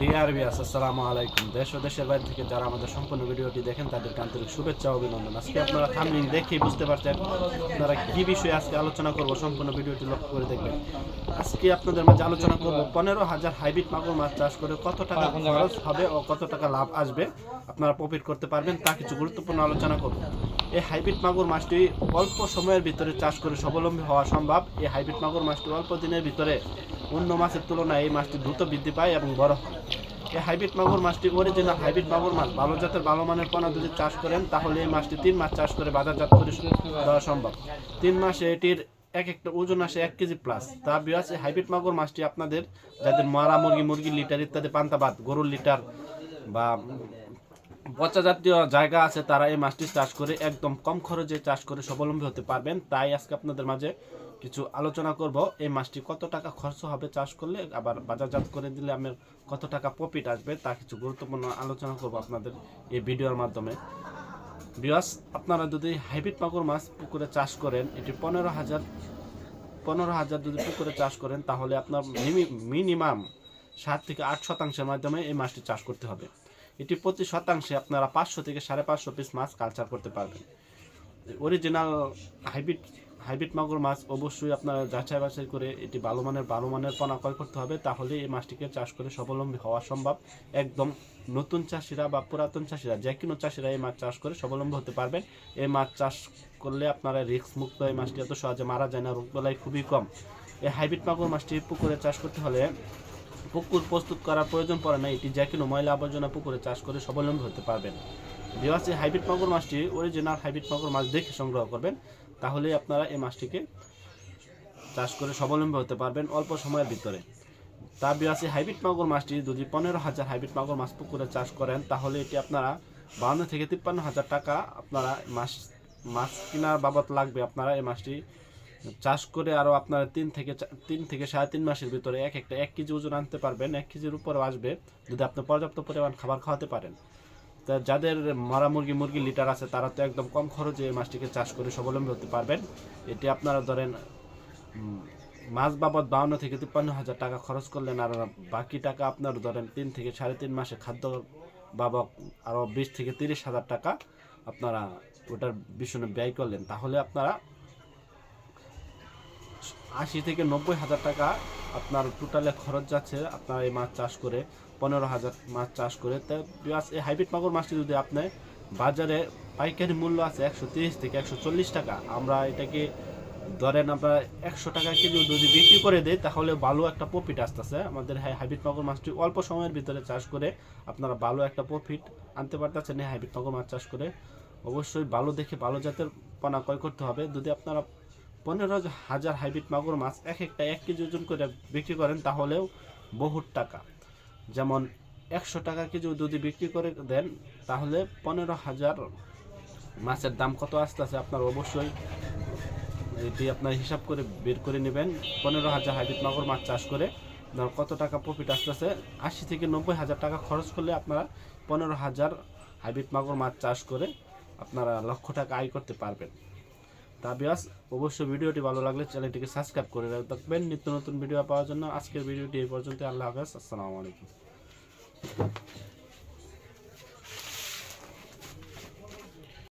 ডিআরবিএস আসসালামু আলাইকুম দেশ ও দেশের বাইরে থেকে যারা আমাদের সম্পূর্ণ ভিডিওটি দেখেন তাদেরকে আন্তরিক শুভেচ্ছা অভিনন্দন। আজকে আপনারা থামলিং দেখেই বুঝতে পারছেন আপনারা কি বিষয়ে আজকে আলোচনা করব, সম্পূর্ণ ভিডিওটি লক্ষ্য করে দেখবেন। আজকে আপনাদের মাঝে আলোচনা করব, পনেরো হাজার হাইব্রিড মাগুর মাছ চাষ করে কত টাকা খরচ হবে ও কত টাকা লাভ আসবে, আপনারা প্রফিট করতে পারবেন, তা কিছু গুরুত্বপূর্ণ আলোচনা করব। এই হাইব্রিড মাগুর মাছটি অল্প সময়ের ভিতরে চাষ করে স্বাবলম্বী হওয়া সম্ভব। এই হাইব্রিড মাগুর মাছটি অল্প দিনের ভিতরে অন্য মাছের তুলনায় এই মাছটি দ্রুত বৃদ্ধি পায় এবং বড় হয়। এই হাইব্রিড মাগুর মাছটি অরিজিনাল হাইব্রিড মাগুর মাছ ভালো জাতের, ভালো মানের পোনা যদি চাষ করেন, তাহলে এই মাছটি তিন মাস চাষ করে বাজারজাত করে দেওয়া সম্ভব। তিন মাসে এটির এক একটা ওজন আসে এক কেজি প্লাস তা বিয়াস এই হাইব্রিড মাগুর মাছটি আপনাদের, যাদের মারা মুরগি, মুরগির লিটার ইত্যাদি পান্তাবাদ গরুর লিটার বা পচা জাতীয় জায়গা আছে, তারা এই মাছটি চাষ করে একদম কম খরচে চাষ করে স্বাবলম্বী হতে পারবেন। তাই আজকে আপনাদের মাঝে কিছু আলোচনা করব, এই মাছটি কত টাকা খরচ হবে চাষ করলে, আবার বাজারজাত করে দিলে আমার কত টাকা প্রফিট আসবে, তা কিছু গুরুত্বপূর্ণ আলোচনা করব আপনাদের এই ভিডিওর মাধ্যমে। বিয়াস আপনারা যদি হাইব্রিড মাগুর মাছ পুকুরে চাষ করেন, এটি পনেরো হাজার পনেরো হাজার যদি পুকুরে চাষ করেন, তাহলে আপনার মিনিমাম সাত থেকে আট শতাংশের মাধ্যমে এই মাছটি চাষ করতে হবে। এটি প্রতি শতাংশে আপনারা পাঁচশো থেকে সাড়ে পাঁচশো পিস মাছ কালচার করতে পারবেন। অরিজিনাল হাইব্রিড হাইব্রিড মাগুর মাছ অবশ্যই আপনারা যাচাই বাছাই করে এটি ভালো মানের ভালো মানের পোনা ক্রয় করতে হবে, তাহলে এই মাছটিকে চাষ করে স্বাবলম্বী হওয়া সম্ভব। একদম নতুন চাষিরা বা পুরাতন চাষিরা, যে কোনো চাষিরা এই মাছ চাষ করে স্বাবলম্বী হতে পারবেন। এই মাছ চাষ করলে আপনারা রিস্ক মুক্ত এই মাছটি এত সহজে মারা যায় না রোগবেলায় খুবই কম। এই হাইব্রিড মাগুর মাছটি পুকুরে চাষ করতে হলে পুকুর প্রস্তুত করার প্রয়োজন পড়ে না। এটি যে কোনো ময়লা আবর্জনা পুকুরে চাষ করে স্বাবলম্বী হতে পারবেন। বিবাসী হাইব্রিড মাগুর মাছটি অরিজিনাল হাইব্রিড মাগুর মাছ দেখে সংগ্রহ করবেন। তাহলেই আপনারা এই মাছটিকে চাষ করে স্বাবলম্বী হতে পারবেন অল্প সময়ের ভিতরে। তা বিরাশি হাইব্রিড মাগুর মাছটি যদি পনেরো হাজার হাইব্রিড মাগুর মাছ পুকুরে চাষ করেন, তাহলে এটি আপনারা বাউন্ন থেকে তিপ্পান্ন হাজার টাকা আপনারা মাছ মাছ কেনার বাবদ লাগবে। আপনারা এই মাছটি চাষ করে আরও আপনারা তিন থেকে তিন থেকে সাড়ে তিন মাসের ভিতরে এক একটা এক কেজি ওজন আনতে পারবেন, এক কেজির উপরে আসবে, যদি আপনি পর্যাপ্ত পরিমাণ খাবার খাওয়াতে পারেন। তা যাদের মরা মুরগি মুরগি লিটার আছে, তারা তো একদম কম খরচে এই মাছটিকে চাষ করে স্বাবলম্বী হতে পারবেন। এটি আপনারা ধরেন মাছ বাবদ বাউন্ন থেকে তিপ্পান্ন হাজার টাকা খরচ করলেন, আর বাকি টাকা আপনার ধরেন তিন থেকে সাড়ে তিন মাসে খাদ্য বাবদ আরও বিশ থেকে তিরিশ হাজার টাকা আপনারা ওটার পিছনে ব্যয় করলেন। তাহলে আপনারা আশি থেকে নব্বই হাজার টাকা আপনার টোটালে খরচ যাচ্ছে আপনার এই মাছ চাষ করে, পনেরো হাজার মাছ চাষ করে। তো এই হাইব্রিড মাগুর মাছটি যদি আপনি বাজারে পাইকারি মূল্য আছে একশো তিরিশ থেকে একশো চল্লিশ টাকা, আমরা এটাকে ধরেন আমরা একশো টাকা কেজি যদি বিক্রি করে দেই, তাহলে ভালো একটা প্রফিট আসতেছে। আমাদের হাই- হাইব্রিড মাগুর মাছটি অল্প সময়ের ভিতরে চাষ করে আপনারা ভালো একটা প্রফিট আনতে পারতেছেন হাইব্রিড মাগুর মাছ চাষ করে। অবশ্যই ভালো দেখে ভালো জাতের পোনা ক্রয় করতে হবে। যদি আপনারা পনেরো হাজার হাইব্রিড মাগুর মাছ এক একটা এক কেজি ওজন করে বিক্রি করেন, তাহলেও বহুত টাকা। যেমন একশো টাকা কেজি যদি বিক্রি করে দেন, তাহলে পনেরো হাজার মাছের দাম কত আসতেছে আপনার অবশ্যই এটি আপনার হিসাব করে বের করে নেবেন। পনেরো হাজার হাইব্রিড মাগুর মাছ চাষ করে আপনার কত টাকা প্রফিট আসতেছে আশি থেকে নব্বই হাজার টাকা খরচ করলে আপনারা পনেরো হাজার হাইব্রিড মাগুর মাছ চাষ করে আপনারা লক্ষ টাকা আয় করতে পারবেন। তা বিয়াস, অবশ্যই ভিডিওটি ভালো লাগলে চ্যানেলটিকে সাবস্ক্রাইব করে রাখবেন। নিত্য নতুন ভিডিও পাওয়ার জন্য আজকের ভিডিওটি এই পর্যন্ত আল্লাহ হাফেজ। আসসালামু আলাইকুম।